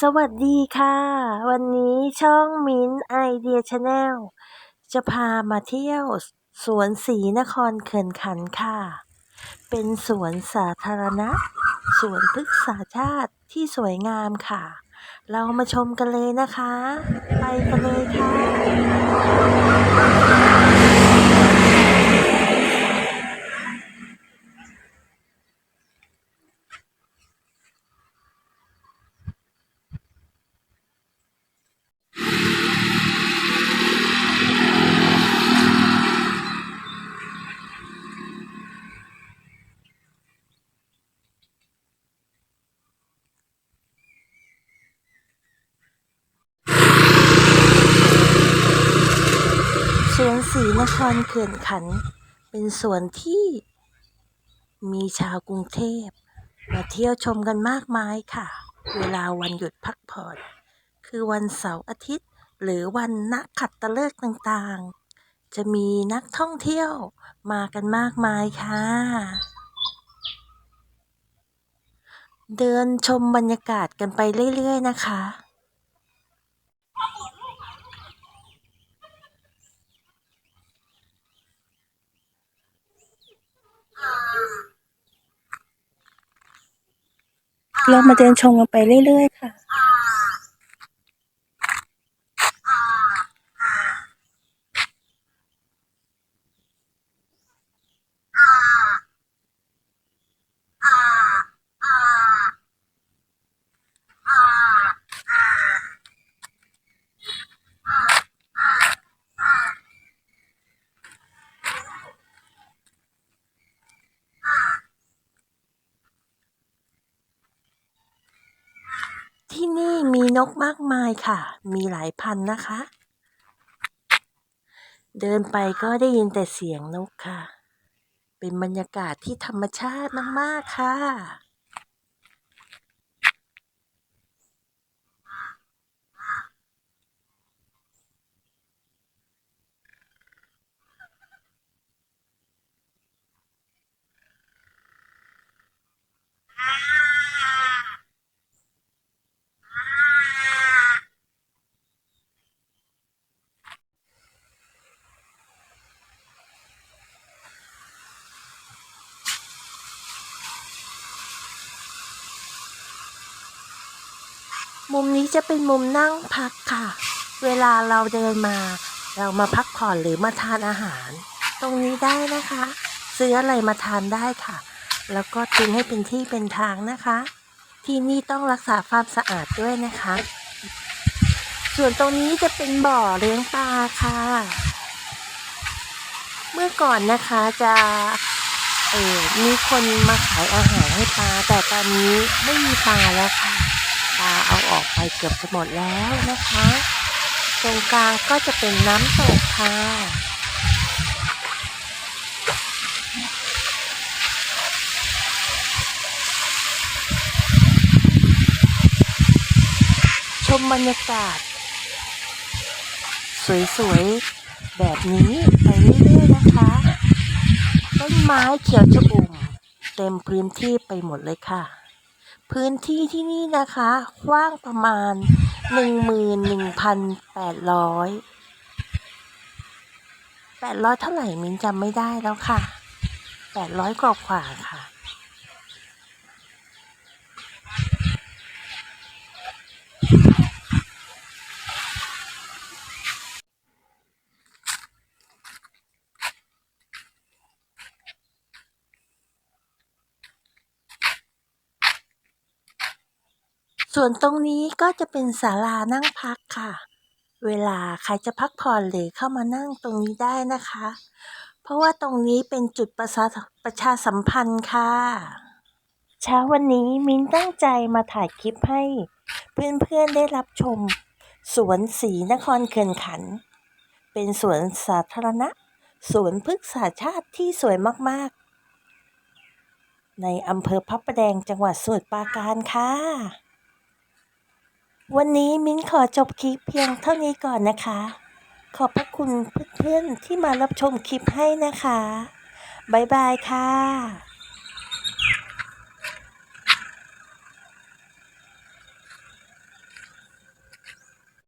สวัสดีค่ะ วันนี้ช่องมิ้นไอเดียชาแนลจะพามาเที่ยวสวนศรีนครเขื่อนขันค่ะ เป็นสวนสาธารณะ สวนพฤกษาชาติที่สวยงามค่ะ เรามาชมกันเลยนะคะ ไปกันเลยค่ะ ส วนศรีนครเขื่อนขัน เป็นสวนที่มีชาวกรุงเทพ มาเที่ยวชมกันมากมายค่ะ เวลาวันหยุดพักผ่อน คือวันเสาร์อาทิตย์ หรือวันนักขัดตฤกษ์ต่างๆ จะมีนักท่องเที่ยวมากันมากมายค่ะ เดินชมบรรยากาศกันไปเรื่อยๆนะคะ เรามาเดินชมกันไปเรื่อยๆค่ะ นี่มีนกมากมายค่ะ มีหลายพันนะคะ เดินไปก็ได้ยินแต่เสียงนกค่ะ เป็นบรรยากาศที่ธรรมชาติมาก ๆ ค่ะ มุมนี้จะเป็นมุมนั่งพักค่ะ เวลาเราเดินมา เรามาพักผ่อนหรือมาทานอาหาร ตรงนี้ได้นะคะ ซื้ออะไรมาทานได้ค่ะ แล้วก็ทิ้งให้เป็นที่เป็นทางนะคะ ที่นี่ต้องรักษาความสะอาดด้วยนะคะ ส่วนตรงนี้จะเป็นบ่อเลี้ยงปลาค่ะ เมื่อก่อนนะคะจะเออมีคนมาขายอาหารให้ปลาแต่ตอนนี้ไม่มีปลาแล้วค่ะ ปลาเอาออกไปเกือบจะหมดแล้วนะคะ ตรงกลางก็จะเป็นน้ำตกค่ะชมบรรยากาศ สวยๆ แบบนี้ไปเรื่อยๆนะคะ ต้นไม้เขียวชอุ่มเต็มพื้นที่ไปหมดเลยค่ะ พื้นที่ที่นี่นะคะกว้างประมาณ 11,800 800 เท่าไหร่มินจำไม่ได้แล้วค่ะ 800 กว่ากว่าค่ะ ส่วนตรงนี้ก็จะเป็นศาลานั่งพักค่ะ เวลาใครจะพักผ่อนหรือเข้ามานั่งตรงนี้ได้นะคะ เพราะว่าตรงนี้เป็นจุดประชาประชาสัมพันธ์ค่ะ เช้าวันนี้มิ้นตั้งใจมาถ่ายคลิปให้ เพื่อนๆได้รับชม สวนศรีนครเขื่อนขัน เป็นสวนสาธารณะสวนพฤกษาชาติที่สวยมากๆ ในอำเภอพระประแดงจังหวัดสมุทรปราการค่ะ วันนี้มิ้นขอจบคลิปเพียงเท่านี้ก่อนนะคะ ขอบพระคุณเพื่อนๆที่มารับชมคลิปให้นะคะ บ๊ายบายค่ะ